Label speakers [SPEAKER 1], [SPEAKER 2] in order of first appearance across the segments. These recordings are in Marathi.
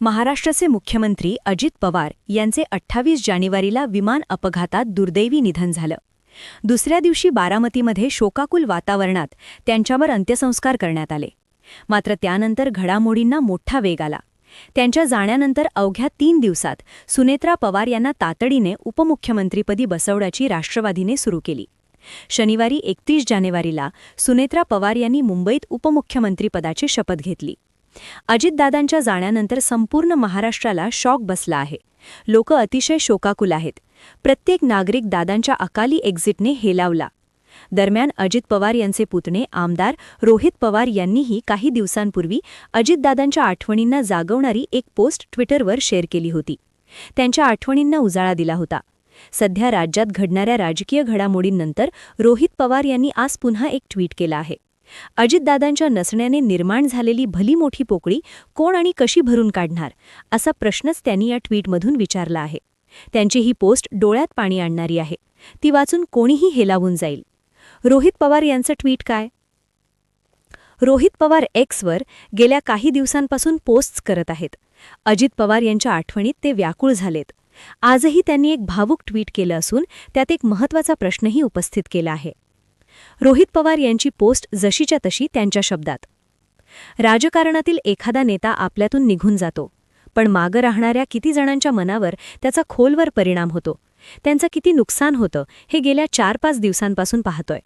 [SPEAKER 1] महाराष्ट्राचे मुख्यमंत्री अजित पवार यांचे अठ्ठावीस जानेवारीला विमान अपघातात दुर्दैवी निधन झालं. दुसऱ्या दिवशी बारामतीमध्ये शोकाकुल वातावरणात त्यांच्यावर अंत्यसंस्कार करण्यात आले. मात्र त्यानंतर घडामोडींना मोठा वेग आला. त्यांच्या जाण्यानंतर अवघ्या तीन दिवसात सुनेत्रा पवार यांना तातडीने उपमुख्यमंत्रीपदी बसवण्याची राष्ट्रवादीने सुरू केली. शनिवारी एकतीस जानेवारीला सुनेत्रा पवार यांनी मुंबईत उपमुख्यमंत्रीपदाची शपथ घेतली. अजितदादांच्या जाण्यानंतर संपूर्ण महाराष्ट्राला शॉक बसला आहे. लोक अतिशय शोकाकुल आहेत. प्रत्येक नागरिक दादांच्या अकाली एक्झिटने हेलावला. दरम्यान अजित पवार यांचे पुतणे आमदार रोहित पवार यांनीही काही दिवसांपूर्वी अजितदादांच्या आठवणींना जागवणारी एक पोस्ट ट्विटरवर शेअर केली होती. त्यांच्या आठवणींना उजाळा दिला होता. सध्या राज्यात घडणाऱ्या राजकीय घडामोडींनंतर रोहित पवार यांनी आज पुन्हा एक ट्विट केलं आहे. अजितदादांच्या नसण्याने निर्माण झालेली भली मोठी पोकळी कोण आणि कशी भरून काढणार असा प्रश्नच त्यांनी या ट्विटमधून विचारला आहे. त्यांची ही पोस्ट डोळ्यात पाणी आणणारी आहे. ती वाचून कोणीही हेलावून जाईल. रोहित पवार यांचं ट्विट काय? रोहित पवार एक्सवर गेल्या काही दिवसांपासून पोस्ट्स करत आहेत. अजित पवार यांच्या आठवणीत ते व्याकुळ झालेत. आजही त्यांनी एक भावूक ट्विट केलं असून त्यात एक महत्त्वाचा प्रश्नही उपस्थित केला आहे. रोहित पवार यांची पोस्ट जशीच्या तशी त्यांच्या शब्दात. राजकारणातील एखादा नेता आपल्यातून निघून जातो पण मागं राहणाऱ्या किती जणांच्या मनावर त्याचा खोलवर परिणाम होतो. त्यांचं किती नुकसान होतं हे गेल्या चार पाच दिवसांपासून पाहतोय.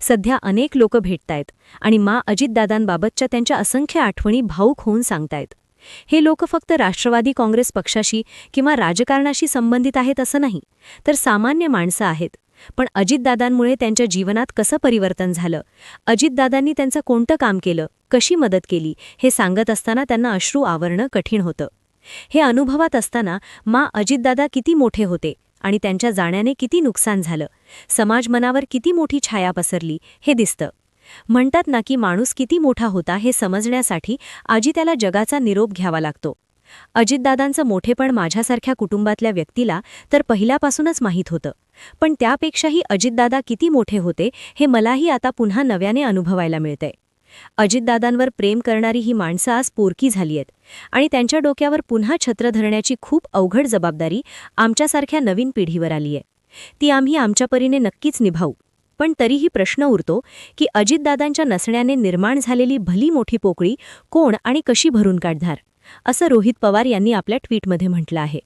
[SPEAKER 1] सध्या अनेक लोक भेटतायत आणि मा अजितदादांबाबतच्या त्यांच्या असंख्य आठवणी भाऊक होऊन सांगतायत. हे लोक फक्त राष्ट्रवादी काँग्रेस पक्षाशी किंवा राजकारणाशी संबंधित आहेत असं नाही तर सामान्य माणसं आहेत. पण अजितदादांमुळे त्यांच्या जीवनात कसं परिवर्तन झालं? अजितदादांनी त्यांचं कोणतं काम केलं? कशी मदत केली? हे सांगत असताना त्यांना अश्रू आवरणं कठीण होतं. हे अनुभवात असताना मा अजितदादा किती मोठे होते आणि त्यांच्या जाण्याने किती नुकसान झालं? समाज मनावर किती मोठी छाया पसरली? हे दिसतं. म्हणतात ना की माणूस किती मोठा होता हे समजण्यासाठी आजी त्याला जगाचा निरोप घ्यावा लागतो. अजितदादांचं मोठेपण माझ्यासारख्या कुटुंबातल्या व्यक्तीला तर पहिल्यापासूनच माहीत होतं. पण त्यापेक्षाही अजितदादा किती मोठे होते हे मलाही आता पुन्हा नव्याने अनुभवायला मिळतंय अजितदादांवर प्रेम करणारी ही माणसं आज पोरकी झाली आहेत आणि त्यांच्या डोक्यावर पुन्हा छत्र धरण्याची खूप अवघड जबाबदारी आमच्यासारख्या नवीन पिढीवर आली आहे ती आम्ही आमच्या परीने नक्कीच निभावू. पण तरीही प्रश्न उरतो की अजितदादांच्या नसण्याने निर्माण झालेली भली मोठी पोकळी कोण आणि कशी भरून काढणार? असं रोहित पवार यांनी आपल्या ट्विटमध्ये म्हटलं आहे.